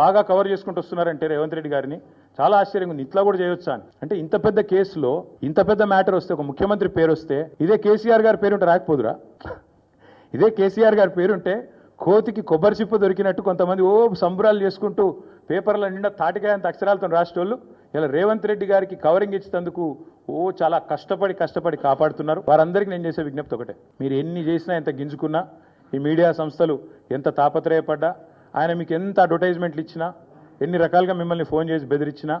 బాగా కవర్ చేసుకుంటూ వస్తున్నారంటే రేవంత్ రెడ్డి గారిని. చాలా ఆశ్చర్యంగా ఉంది. ఇట్లా కూడా చేయొచ్చా అని. అంటే ఇంత పెద్ద కేసులో ఇంత పెద్ద మ్యాటర్ వస్తే ఒక ముఖ్యమంత్రి పేరు వస్తే ఇదే కేసీఆర్ గారి పేరు ఉంటే రాకపోదురా? ఇదే కేసీఆర్ గారి పేరుంటే కోతికి కొబ్బరి చిప్ప దొరికినట్టు కొంతమంది ఓ సంబరాలు చేసుకుంటూ పేపర్ల నిండా తాటికాయంత అక్షరాలతో రాసేటోళ్ళు. ఇలా రేవంత్ రెడ్డి గారికి కవరింగ్ ఇచ్చినందుకు ఓ చాలా కష్టపడి కష్టపడి కాపాడుతున్నారు. వారందరికీ నేను చేసే విజ్ఞప్తి ఒకటే. మీరు ఎన్ని చేసినా ఎంత గింజుకున్నా ఈ మీడియా సంస్థలు ఎంత తాపత్రయపడ్డా ఆయన మీకు ఎంత అడ్వర్టైజ్మెంట్లు ఇచ్చినా ఎన్ని రకాలుగా మిమ్మల్ని ఫోన్ చేసి బెదిరించినా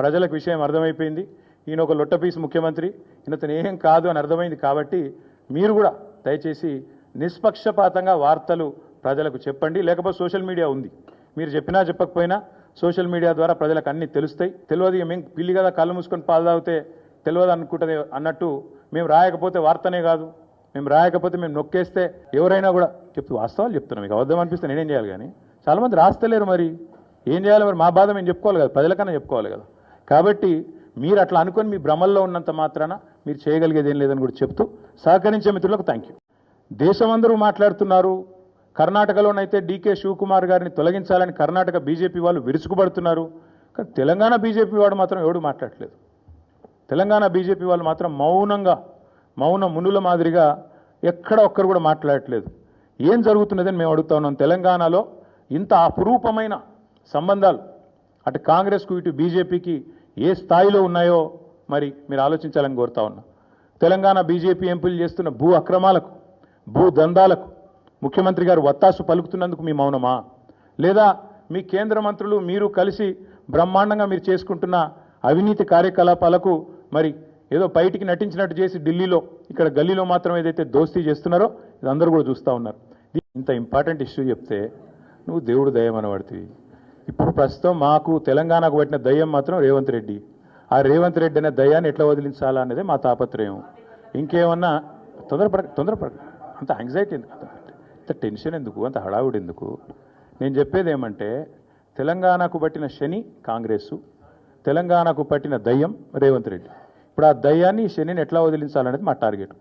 ప్రజలకు విషయం అర్థమైపోయింది. ఈయన ఒక లొట్టపీస్ ముఖ్యమంత్రి. ఈయనతను ఏం కాదు అని అర్థమైంది కాబట్టి మీరు కూడా దయచేసి నిష్పక్షపాతంగా వార్తలు ప్రజలకు చెప్పండి. లేకపోతే సోషల్ మీడియా ఉంది. మీరు చెప్పినా చెప్పకపోయినా సోషల్ మీడియా ద్వారా ప్రజలకు అన్ని తెలుస్తాయి. తెలియదు ఇక మేము పిల్లి కదా కళ్ళు మూసుకొని పాలు తాగితే తెలియదు అనుకుంటుంది అన్నట్టు మేము రాయకపోతే వార్తనే కాదు. మేము రాయకపోతే మేము నొక్కేస్తే ఎవరైనా కూడా చెప్తూ వాస్తవాలు చెప్తున్నాం. మీకు అబద్ధం అనిపిస్తే నేనేం చేయాలి కానీ? చాలామంది రాస్తలేరు మరి. ఏం చేయాలి మరి? మా బాధ మేము చెప్పుకోవాలి కదా. ప్రజలకన్నా చెప్పుకోవాలి కదా. కాబట్టి మీరు అట్లా అనుకొని మీ భ్రమల్లో ఉన్నంత మాత్రాన మీరు చేయగలిగేది ఏం లేదని కూడా చెప్తూ సహకరించే మిత్రులకు థ్యాంక్ యూ దేశమందరూ మాట్లాడుతున్నారు. కర్ణాటకలోనైతే డీకే శివకుమార్ గారిని తొలగించాలని కర్ణాటక బీజేపీ వాళ్ళు విరుచుకుపడుతున్నారు. కానీ తెలంగాణ బీజేపీ వాడు మాత్రం ఎవడు మాట్లాడలేదు తెలంగాణ బీజేపీ వాళ్ళు మాత్రం మౌనంగా మౌన మునుల మాదిరిగా ఎక్కడ ఒక్కరు కూడా మాట్లాడట్లేదు. ఏం జరుగుతున్నదని మేము అడుగుతా ఉన్నాం. తెలంగాణలో ఇంత అపురూపమైన సంబంధాలు అటు కాంగ్రెస్కు ఇటు బీజేపీకి ఏ స్థాయిలో ఉన్నాయో మరి మీరు ఆలోచించాలని కోరుతా ఉన్నా. తెలంగాణ బీజేపీ ఎంపీలు చేస్తున్న భూ అక్రమాలకు భూ దందాలకు ముఖ్యమంత్రి గారు వత్తాసు పలుకుతున్నందుకు మీ మౌనమా? లేదా మీ కేంద్ర మంత్రులు మీరు కలిసి బ్రహ్మాండంగా మీరు చేసుకుంటున్న అవినీతి కార్యకలాపాలకు మరి ఏదో బయటికి నటించినట్టు చేసి ఢిల్లీలో ఇక్కడ గల్లీలో మాత్రం ఏదైతే దోస్తీ చేస్తున్నారో ఇది అందరూ కూడా చూస్తూ ఉన్నారు. ఇంత ఇంపార్టెంట్ ఇష్యూ చెప్తే నువ్వు దేవుడు దయ్యం అనబడుతుంది ఇప్పుడు ప్రస్తుతం మాకు తెలంగాణకు పట్టిన దయ్యం మాత్రం రేవంత్ రెడ్డి. ఆ రేవంత్ రెడ్డి అనే దయ్యాన్ని ఎట్లా వదిలించాలా అనేది మా తాపత్రయం. ఇంకేమన్నా తొందరపడ తొందరపడ అంత యాంగ్జైటీ ఎందుకు? అంత టెన్షన్ ఎందుకు? అంత హడావుడు ఎందుకు? నేను చెప్పేది ఏమంటే తెలంగాణకు పట్టిన శని కాంగ్రెసు తెలంగాణకు పట్టిన దయ్యం రేవంత్ రెడ్డి. ఇప్పుడు ఆ దయ్యాన్ని శనిని ఎట్లా వదిలించాలనేది మా టార్గెట్.